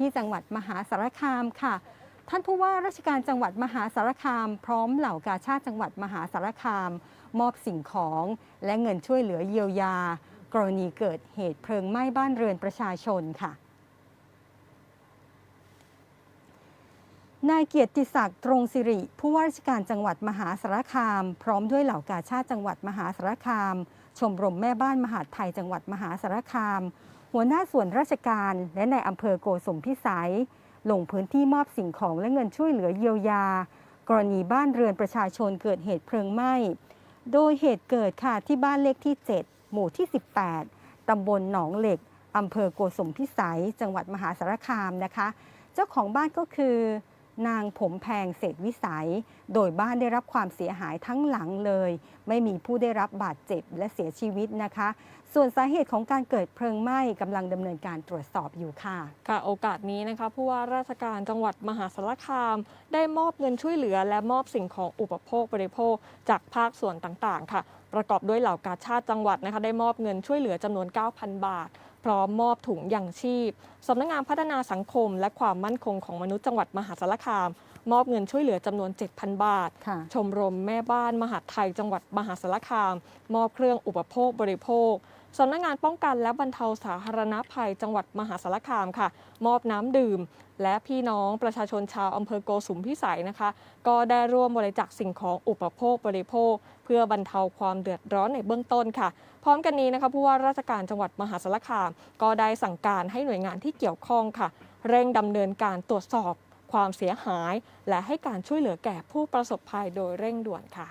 ที่จังหวัดมหาสารคามค่ะ ท่านผู้ว่าราชการจังหวัดมหาสารคาม พร้อมเหล่ากาชาติจังหวัดมหาสารคาม มอบสิ่งของและเงินช่วยเหลือเยียวยา กรณีเกิดเหตุเพลิงไหม้บ้านเรือนประชาชนค่ะนายเกียรติศักดิ์ตรงสิริ ผู้ว่าราชการจังหวัดมหาสารคาม พร้อมด้วยเหล่ากาชาติจังหวัดมหาสารคาม ชมรมแม่บ้านมหาดไทยจังหวัดมหาสารคาม หัวหน้าส่วนราชการและในอำเภอโกสมพิสัย ลงพื้นที่มอบสิ่งของและเงินช่วยเหลือเยียวยา กรณีบ้านเรือนประชาชนเกิดเหตุเพลิงไหม้ โดยเหตุเกิดค่ะที่บ้านเลขที่ 7 หมู่ที่ 18 ตำบลหนองเหล็กอำเภอโกสมพิสัย จังหวัดมหาสารคามนะคะ เจ้าของบ้านก็คือ นางผมแพงเศษวิสัย โดยบ้านได้รับความเสียหายทั้งหลังเลย ไม่มีผู้ได้รับบาดเจ็บและเสียชีวิตนะคะ ส่วนสาเหตุของการเกิดเพลิงไหม้กำลังดำเนินการตรวจสอบอยู่ค่ะ ค่ะโอกาสนี้นะคะผู้ว่าราชการจังหวัดมหาสารคาม ได้มอบเงินช่วยเหลือ และมอบสิ่งของอุปโภคบริโภค จากภาคส่วนต่างๆ ค่ะ ประกอบด้วยเหล่ากาชาติจังหวัดนะคะได้มอบเงินช่วยเหลือจำนวน 9,000 บาท พร้อมมอบถุงยังชีพสำนักงานพัฒนาสังคม และความมั่นคงของมนุษย์จังหวัดมหาสารคามมอบเงินช่วยเหลือจำนวน 7,000 บาท ค่ะ ชมรมแม่บ้านมหาดไทยจังหวัดมหาสารคาม มอบเครื่องอุปโภคบริโภคสำนักงานป้องกันและบรรเทาสาธารณภัยจังหวัดมหาสารคามค่ะ มอบน้ำดื่ม และพี่น้องประชาชนชาวอำเภอโกสุมพิสัยนะคะ ก็ได้ร่วมบริจาคสิ่งของอุปโภคบริโภค เพื่อบรรเทาความเดือดร้อนในเบื้องต้นค่ะ พร้อมกันนี้นะคะผู้ว่าราชการจังหวัดมหาสารคาม ก็ได้สั่งการให้หน่วยงานที่เกี่ยวข้องค่ะ เร่งดำเนินการตรวจสอบ ความเสียหาย และให้การช่วยเหลือแก่ผู้ประสบภัยโดยเร่งด่วนค่ะ